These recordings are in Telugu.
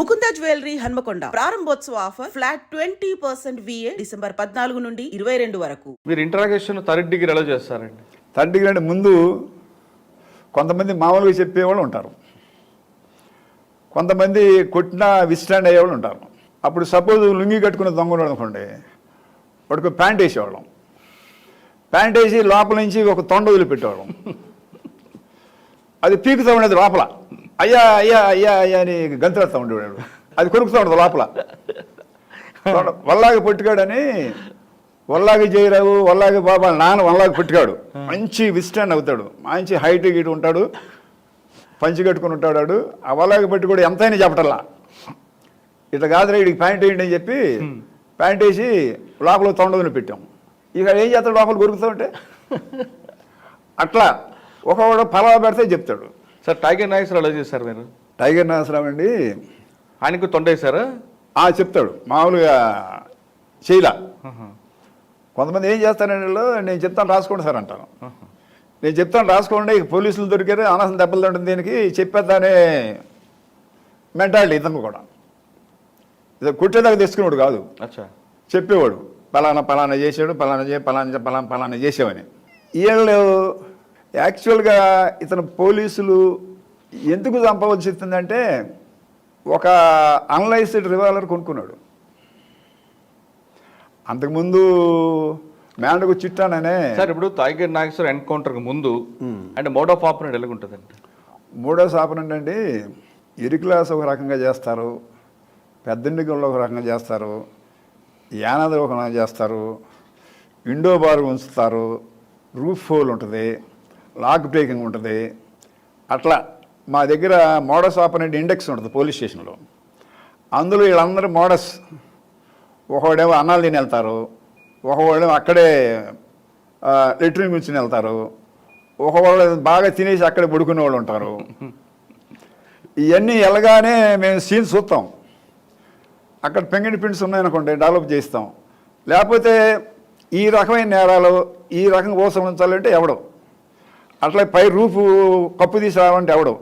ముకుంద జ్యువెలరీ హన్మకొండ. ప్రారంభోత్సవ offer flat twenty percent VA December పద్నాలుగు నుండి ఇరవై రెండు వరకు. మీరు ఇంటరాగేషన్ థర్డ్ డిగ్రీ ఎలా చేస్తారండి? థర్డ్ డిగ్రీ అంటే ముందు కొంతమంది మామూలుగా చెప్పేవాళ్ళు ఉంటారు. కొంతమంది కొట్టిన విస్టాండ్ అయ్యేవాళ్ళు ఉంటారు. అప్పుడు సపోజ్ లుంగి కట్టుకున్న దొంగ అనుకోండి వాడికి ప్యాంట్ వేసేవాళ్ళం. ప్యాంట్ వేసి లోపల నుంచి ఒక తొండ వదిలిపెట్టేవాళ్ళం. అది పీకుతూ ఉండేది లోపల. అయ్యా అయ్యా అయ్యా అయ్యా అని గంతులేస్తూ ఉండేవాడు అది కొరుకుతూ ఉండదు లోపల. వల్లాగి పొట్టిగాడని వల్లాగి జయరావు వల్లాగి బాబా నాన్న వల్లాగి పుట్టిగాడు మంచి విస్టాండ్ అవుతాడు. మంచి హైట్ గీటు ఉంటాడు. పంచి కట్టుకుని ఉంటాడు ఆ వల్లాగి పట్టి కూడా ఎంతైనా చెప్పటల్లా ఇట్లా కాదురా వీడికి ప్యాంట్ వేయండి అని చెప్పి ప్యాంట్ వేసి లోపల తొండదని పెట్టాం. ఇక ఏం చేస్తాడు లోపల కొరుకుతూ ఉంటే? అట్లా. ఒకవాడు పలావ పెడితే చెప్తాడు. సార్ టైగర్ నాగేశ్వర ఎలా చేశారు మీరు? టైగర్ నాగేశ్వరరావు అండి. ఆయనకు తొండేశారా ఆ చెప్తాడు. మామూలుగా చేయలా కొంతమంది ఏం వీళ్ళు, నేను చెప్తాను రాసుకోండి సార్ అంటాను. నేను చెప్తాను రాసుకోండి. పోలీసులు దొరికారు అనవసరం దెబ్బలు తింటుంది దీనికి. చెప్పేద్దానే మెంటాలిటీ ఇతను కూడా. ఇది కుట్టేదాకా తెచ్చుకున్నాడు కాదు. అచ్చా. చెప్పేవాడు పలానా పలానా చేసాడు పలానా చే పలానా పలానా పలానా చేసావని వీళ్ళు యాక్చువల్గా ఇతను పోలీసులు ఎందుకు చంపవలసి వస్తుందంటే ఒక అన్లైస్డ్ రివాల్వర్ కొనుక్కున్నాడు. అంతకుముందు మేనకు చిట్టాననే సార్ ఇప్పుడు టైగర్ నాగేశ్వర ఎన్కౌంటర్ ముందు అంటే మోడ్ ఆఫ్ ఆపరేట్ ఎలా ఉంటుందండి మూడో శాపన ఏంటంటే ఇరుకులాస్ ఒక రకంగా చేస్తారు పెద్దండిగంలో ఒక రకంగా చేస్తారు యానాది ఒక రకంగా చేస్తారు విండో బార్ ఉంచుతారు రూఫ్ హోల్ ఉంటుంది. లాక్ బ్రేకింగ్ ఉంటుంది. అట్లా మా దగ్గర మోడస్ ఆపరేట్ ఇండెక్స్ ఉంటుంది పోలీస్ స్టేషన్లో. అందులో వీళ్ళందరూ మోడస్ ఒకడేమో అన్నాలు తిని వెళ్తారు ఒకవాడేమో అక్కడే లెట్రిన్ కూర్చుని వెళ్తారు ఒకవాడు బాగా తినేసి అక్కడే పడుకునే వాళ్ళు ఉంటారు. ఇవన్నీ ఎలాగానే మేము సీన్స్ చూస్తాం. అక్కడ పెంగిడి పిండ్స్ ఉన్నాయనుకోండి డెవలప్ చేస్తాం లేకపోతే ఈ రకమైన నేరాలు ఈ రకంగా ఓసం ఉంచాలంటే ఎవడం. అట్లా పై రూఫ్ కప్పు తీసుకురావాలంటే ఎవడు?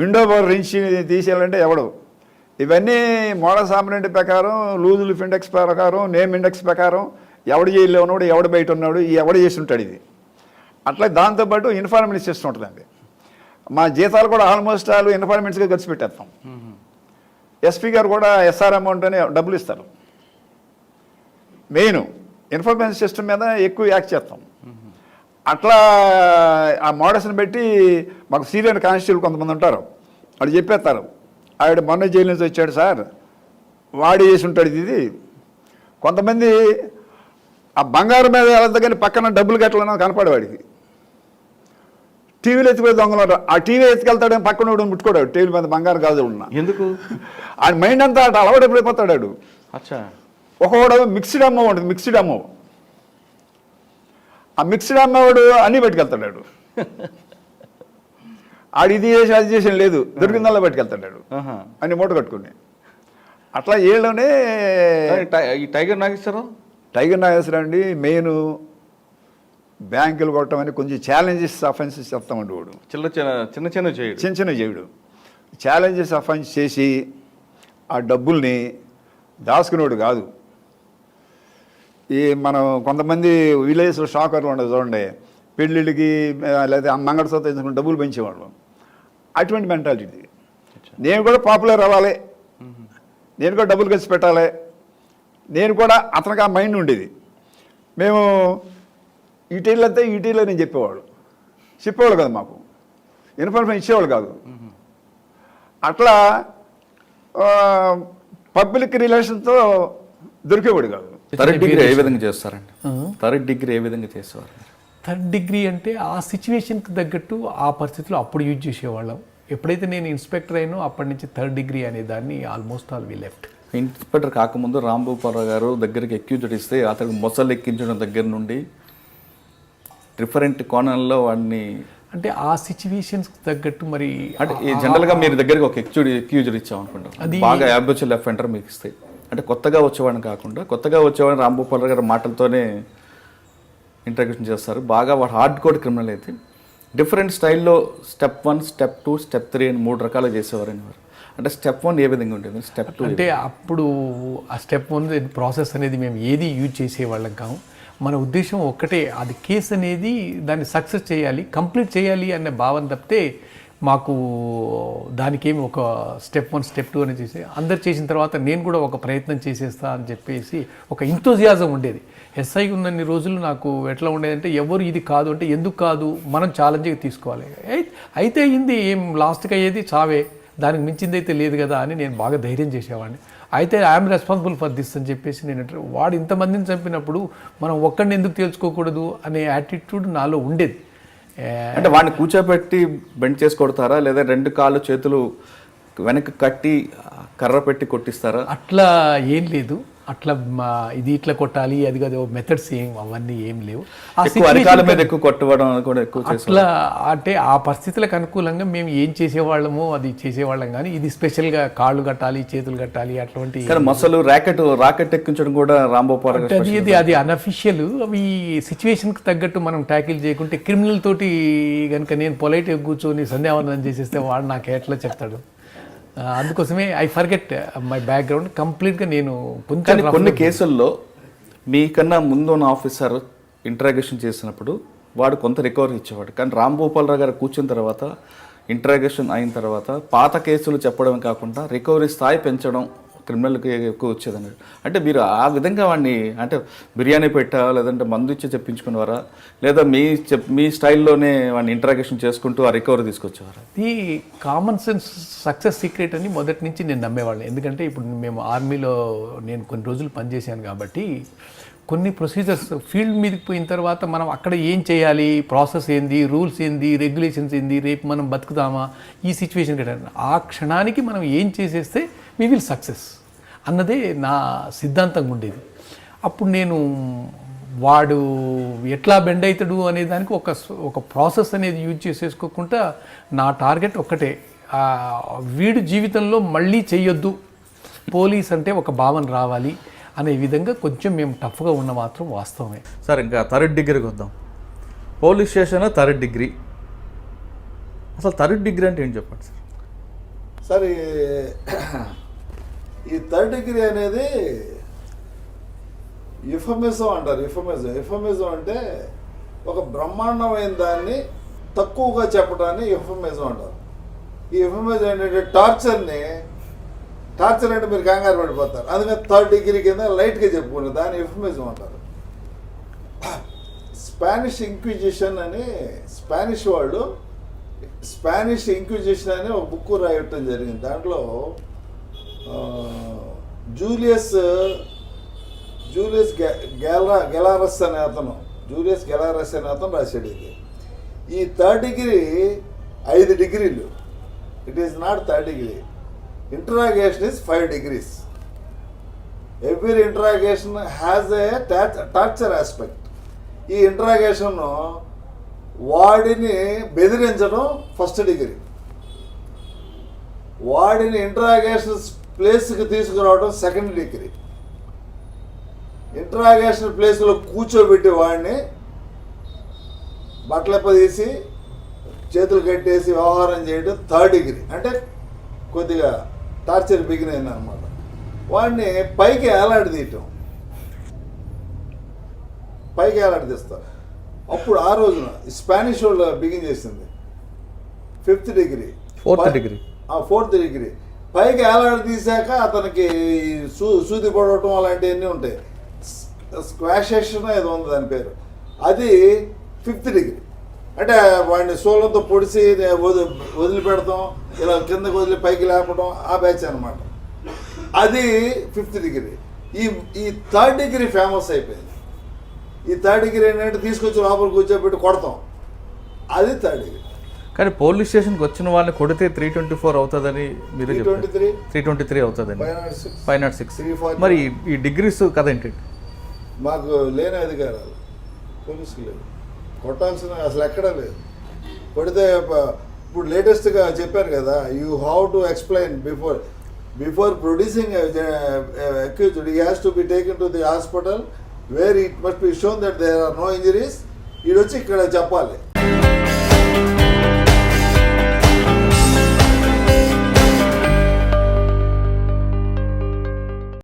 విండో బోర్ రించి తీసేయాలంటే ఎవడు? ఇవన్నీ మోడల్ సాంబ్రెంట్ ప్రకారం లూజ్ లిఫ్ ఇండెక్స్ ప్రకారం నేమ్ ఇండెక్స్ ప్రకారం ఎవడు జైల్లో ఉన్నాడు ఎవడు బయట ఉన్నాడు ఈ ఎవడు చేసి ఉంటాడు ఇది. అట్లా దాంతోపాటు ఇన్ఫార్మెంట్స్ సిస్టమ్ ఉంటుందండి. మా జీతాలు కూడా ఆల్మోస్ట్ ఆల్ ఇన్ఫార్మెంట్స్గా ఖర్చు పెట్టేస్తాం. ఎస్పీ గారు కూడా ఎస్ఆర్ అమౌంట్ అని డబ్బులు ఇస్తారు. మెయిన్ ఇన్ఫర్మేషన్ సిస్టమ్ మీద ఎక్కువ యాక్ట్ చేస్తాం. అట్లా ఆ మోడల్స్ని బట్టి మాకు సీనియర్ కానిస్టేబుల్ కొంతమంది ఉంటారు. వాళ్ళు చెప్పేస్తారు. ఆవిడ మొన్న జైలు నుంచి వచ్చాడు సార్. వాడి చేసి ఉంటాడు ఇది కొంతమంది ఆ బంగారం మీద వెళ్తా కానీ పక్కన డబ్బులు కట్టాలన్నా కనపడే వాడికి. టీవీలో ఎత్తిపోయి దొంగలు ఉంటారు. ఆ టీవీ ఎత్తుకెళ్తాడని పక్కన వాడు ముట్టుకోడాడు టీవీ మీద బంగారం కాదు ఉన్నా. ఎందుకు? ఆ మైండ్ అంతా అటు అలవాటు ఎప్పుడైపోతాడు వాడు. అచ్చా. ఒకవాడు మిక్స్డ్ అమ్మ ఉంటుంది. మిక్స్డ్ అమ్మ. ఆ మిక్స్డ్ అమ్మవాడు అన్నీ పట్టుకెళ్తాడు. ఆడు ఇది చేసి అది చేసి లేదు. దొరికిందల్లా పట్టుకెళ్తాడు. అన్ని మూట కట్టుకుని. అట్లా ఏళ్ళనే ఈ టైగర్ నాగేశ్వరరావు? టైగర్ నాగేశ్వరరావు అండి మెయిన్ బ్యాంకులు కొట్టడం అని కొంచెం ఛాలెంజెస్ అఫెన్సెస్ చెప్తామండి వాడు. చిన్న చిన్న చిన్న చిన్న చేయడు. చిన్న చిన్న చేయుడు. ఛాలెంజెస్ అఫెన్స్ చేసి ఆ డబ్బుల్ని దాచుకునేవాడు కాదు. ఈ మనం కొంతమంది విలేజ్లో షాకర్లు ఉండదు చూడండి. పెళ్ళిళ్ళకి లేదా మంగళసూత్రం తెచ్చుకుని డబ్బులు పెంచేవాళ్ళు. అటువంటి మెంటాలిటీ నేను కూడా పాపులర్ అవ్వాలి. నేను కూడా డబ్బులు ఖర్చు పెట్టాలి. నేను కూడా అతనికి ఆ మైండ్ ఉండేది. మేము ఈటీలు అంతే ఈటీలో నేను చెప్పేవాడు చెప్పేవాడు కదా మాకు. ఇన్ఫర్మేషన్ ఇచ్చేవాళ్ళు కాదు. అట్లా పబ్లిక్ రిలేషన్తో దొరికేవాడు కాదు. థర్డ్ డిగ్రీ ఏ విధంగా చేస్తారండి? థర్డ్ డిగ్రీ ఏ విధంగా చేసేవారు? థర్డ్ డిగ్రీ అంటే ఆ సిచ్యువేషన్కి తగ్గట్టు ఆ పరిస్థితిలో అప్పుడు యూజ్ చేసేవాళ్ళం. ఎప్పుడైతే నేను ఇన్స్పెక్టర్ అయినో అప్పటి నుంచి థర్డ్ డిగ్రీ అనే దాన్ని almost all we left inspector కాకముందు రాంభూపారావు గారు దగ్గరికి ఎక్యూజ్డ్ ఇస్తే అతనికి మొసలు ఎక్కించడం దగ్గర నుండి డిఫరెంట్ కోణంలో వాడిని అంటే ఆ సిచ్యువేషన్స్కి తగ్గట్టు మరి అంటే జనరల్గా మీరు దగ్గరికి ఒక ఎక్యూజ్డ్ ఇచ్చాం అనుకుంటాం అది- బాగా యాబుచువల్ ఎఫెంటర్ మీకు ఇస్తే. అంటే కొత్తగా వచ్చేవాడిని కాకుండా కొత్తగా వచ్చేవాడిని రాంభూపారావు గారి మాటలతోనే ఇంట్రడ్యూషన్ చేస్తారు. బాగా వాడు హార్డ్ కోడ్ క్రిమినల్ అయితే డిఫరెంట్ స్టైల్లో step one step two step three అని మూడు రకాలు చేసేవారు అనేవారు అంటే స్టెప్ వన్ ఏ విధంగా ఉంటుంది స్టెప్ టూ అంటే అప్పుడు ఆ స్టెప్ వన్ ప్రాసెస్ అనేది మేము ఏది యూజ్ చేసేవాళ్ళం కాము మన ఉద్దేశం ఒక్కటే అది కేసు అనేది దాన్ని సక్సెస్ చేయాలి కంప్లీట్ చేయాలి అనే భావన తప్పితే మాకు దానికేమి ఒక స్టెప్ వన్ స్టెప్ టూ అని చేసి అందరు చేసిన తర్వాత నేను కూడా ఒక ప్రయత్నం చేసేస్తా అని చెప్పేసి ఒక ఇంతోజియాజం ఉండేది. ఎస్ఐ ఉన్నన్ని రోజులు నాకు ఎట్లా ఉండేదంటే ఎవరు ఇది కాదు అంటే ఎందుకు కాదు మనం ఛాలెంజ్గా తీసుకోవాలి. అయితే అయింది ఏం లాస్ట్కి అయ్యేది చావే దానికి మించింది అయితే లేదు కదా అని నేను బాగా ధైర్యం చేసేవాడిని. అయితే ఐఎమ్ రెస్పాన్సిబుల్ ఫర్ దిస్ అని చెప్పేసి నేను వాడు ఇంతమందిని చంపినప్పుడు మనం ఒక్కడిని ఎందుకు తేల్చుకోకూడదు అనే యాటిట్యూడ్ నాలో ఉండేది. అంటే వాడిని కూర్చోబెట్టి బెండ్ చేసి కొడతారా? లేదా రెండు కాళ్ళు చేతులు వెనక్కి కట్టి కర్ర పెట్టి కొట్టిస్తారా? అట్లా ఏం లేదు. అట్లా ఇది ఇట్లా కొట్టాలి అది కాదు మెథడ్స్ ఏం అవన్నీ ఏం లేవు. మీద ఎక్కువ కొట్టడం కూడా ఎక్కువ అట్లా అంటే ఆ పరిస్థితులకు అనుకూలంగా మేము ఏం చేసేవాళ్ళమో అది చేసేవాళ్ళం కానీ ఇది స్పెషల్గా కాళ్ళు కట్టాలి చేతులు కట్టాలి అటువంటి మసలు ర్యాకెట్ రాకెట్ ఎక్కించడం కూడా అంటే అది అది అది అనఫిషియల్ అవి సిచ్యువేషన్కి తగ్గట్టు మనం ట్యాకిల్ చేయకుంటే క్రిమినల్ తోటి కనుక నేను పొలైట్ కూర్చొని సంధ్యావందనం చేసేస్తే వాడు నాకు ఎట్లా చెప్తాడు? అందుకోసమే ఐ ఫర్గెట్ మై బ్యాక్గ్రౌండ్ కంప్లీట్గా నేను కొంచెం కొన్ని కేసుల్లో మీకన్నా ముందు ఉన్న ఆఫీసర్ ఇంటరాగేషన్ చేసినప్పుడు వాడు కొంత రికవరీ ఇచ్చేవాడు. కానీ రామ్ గోపాలరావు గారు కూర్చున్న తర్వాత ఇంటరాగేషన్ అయిన తర్వాత పాత కేసులు చెప్పడమే కాకుండా రికవరీ స్థాయి పెంచడం క్రిమినల్కి ఎక్కువ వచ్చేదని. అంటే మీరు ఆ విధంగా వాడిని అంటే బిర్యానీ పెట్టా లేదంటే మందు ఇచ్చి చెప్పించుకునేవారా? లేదా మీ చెప్ మీ స్టైల్లోనే వాడిని ఇంటరాగేషన్ చేసుకుంటూ ఆ రికవరీ తీసుకొచ్చేవారా? ఈ కామన్ సెన్స్ సక్సెస్ సీక్రెట్ అని మొదటి నుంచి నేను నమ్మేవాళ్ళని ఎందుకంటే ఇప్పుడు మేము ఆర్మీలో నేను కొన్ని రోజులు పనిచేశాను కాబట్టి కొన్ని ప్రొసీజర్స్ ఫీల్డ్ మీదకి పోయిన తర్వాత మనం అక్కడ ఏం చేయాలి? ప్రాసెస్ ఏంది? రూల్స్ ఏంది? రెగ్యులేషన్స్ ఏంది? రేపు మనం బతుకుతామా? ఈ సిచ్యువేషన్ ఆ క్షణానికి మనం ఏం చేసేస్తే వి విల్ సక్సెస్ అన్నదే నా సిద్ధాంతంగా ఉండేది అప్పుడు నేను వాడు ఎట్లా బెండ్ అవుతాడు అనే దానికి ఒక ఒక ప్రాసెస్ అనేది యూజ్ చేసేసుకోకుండా నా టార్గెట్ ఒక్కటే. ఆ, వీడు జీవితంలో మళ్ళీ చెయ్యొద్దు. పోలీస్ అంటే ఒక భావన రావాలి అనే విధంగా కొంచెం మేము టఫ్గా ఉన్న మాత్రం వాస్తవమే. సార్ ఇంకా థర్డ్ డిగ్రీకి వద్దాం. పోలీస్ స్టేషన్ థర్డ్ డిగ్రీ అసలు థర్డ్ డిగ్రీ అంటే ఏం చెప్పండి సార్? సార్ ఈ- థర్డ్ డిగ్రీ అనేది యుఫమిజం అంటారు యుఫమిజం. యుఫమిజం అంటే ఒక బ్రహ్మాండమైన దాన్ని తక్కువగా చెప్పడాన్ని యుఫమిజం అంటారు. ఈ యుఫమిజం ఏంటంటే టార్చర్ని టార్చర్ అంటే మీరు కంగారు పడిపోతారు. అందుకని థర్డ్ డిగ్రీ కింద లైట్గా చెప్పుకుంటారు దాన్ని యుఫమిజం అంటారు. స్పానిష్ ఇంక్విజిషన్ అని స్పానిష్ వాళ్ళు స్పానిష్ ఇంక్విజిషన్ అని ఒక బుక్ రాయటం జరిగింది. దాంట్లో జూలియస్ జూలియస్ గె- గెలా గెలారస్ అనే అతను జూలియస్ గెలారస్ అనే అతను రాశాడు ఇది. ఈ థర్డ్ డిగ్రీ ఐదు డిగ్రీలు. It is not third degree interrogation is five degrees every interrogation has a torture aspect ఈ ఇంటరాగేషన్ వాడిని బెదిరించడం ఫస్ట్ డిగ్రీ వాడిని ఇంటరాగేషన్ ప్లేస్కి తీసుకురావడం సెకండ్ డిగ్రీ ఇంటరాగేషన్ ప్లేస్లో కూర్చోబెట్టి వాడిని బట్టలెప్ప తీసి చేతులు కట్టేసి వ్యవహారం చేయడం థర్డ్ డిగ్రీ అంటే కొద్దిగా టార్చర్ బిగిన్ అయింది అనమాట వాడిని పైకి ఏలాడదీయటం పైకి ఏలాడదీస్తారు అప్పుడు ఆ రోజున స్పానిష్ వాళ్ళు బిగిన్ చేసింది. Fifth degree Fourth degree. Fourth degree పైకి ఏలాడ తీసాక అతనికి సూ సూది పడవటం అలాంటివన్నీ ఉంటాయి. స్క్వాషేషన్ ఏదో ఉంది దాని పేరు. అది ఫిఫ్త్ డిగ్రీ. అంటే వాడిని సోలంతో పొడిసి వదిలి వదిలిపెడతాం ఇలా కిందకి వదిలి పైకి లేపడం ఆ బ్యాచ్ అనమాట అది ఫిఫ్త్ డిగ్రీ. ఈ ఈ థర్డ్ డిగ్రీ ఫేమస్ అయిపోయింది. ఈ థర్డ్ డిగ్రీ ఏంటంటే తీసుకొచ్చి లోపల కూర్చోబెట్టి కొడతాం. అది థర్డ్ డిగ్రీ. కానీ పోలీస్ స్టేషన్కి వచ్చిన వాళ్ళని కొడితే త్రీ ట్వంటీ ఫోర్ అవుతుందని మీరే చెప్పారు. 323. త్రీ ట్వంటీ త్రీ అవుతుందని. Five not six five not six 340. మరి ఈ- డిగ్రీస్ కథ ఏంటి? మాకు లేని అధికారాలు. పోలీసుకు లేదు కొట్టాల్సిన అసలు ఎక్కడా లేదు. కొడితే ఇప్పుడు లేటెస్ట్గా చెప్పారు కదా you have to explain before before producing accused he has to be taken to the hospital where it must be shown that there are no injuries ఈడొచ్చి ఇక్కడ చెప్పాలి.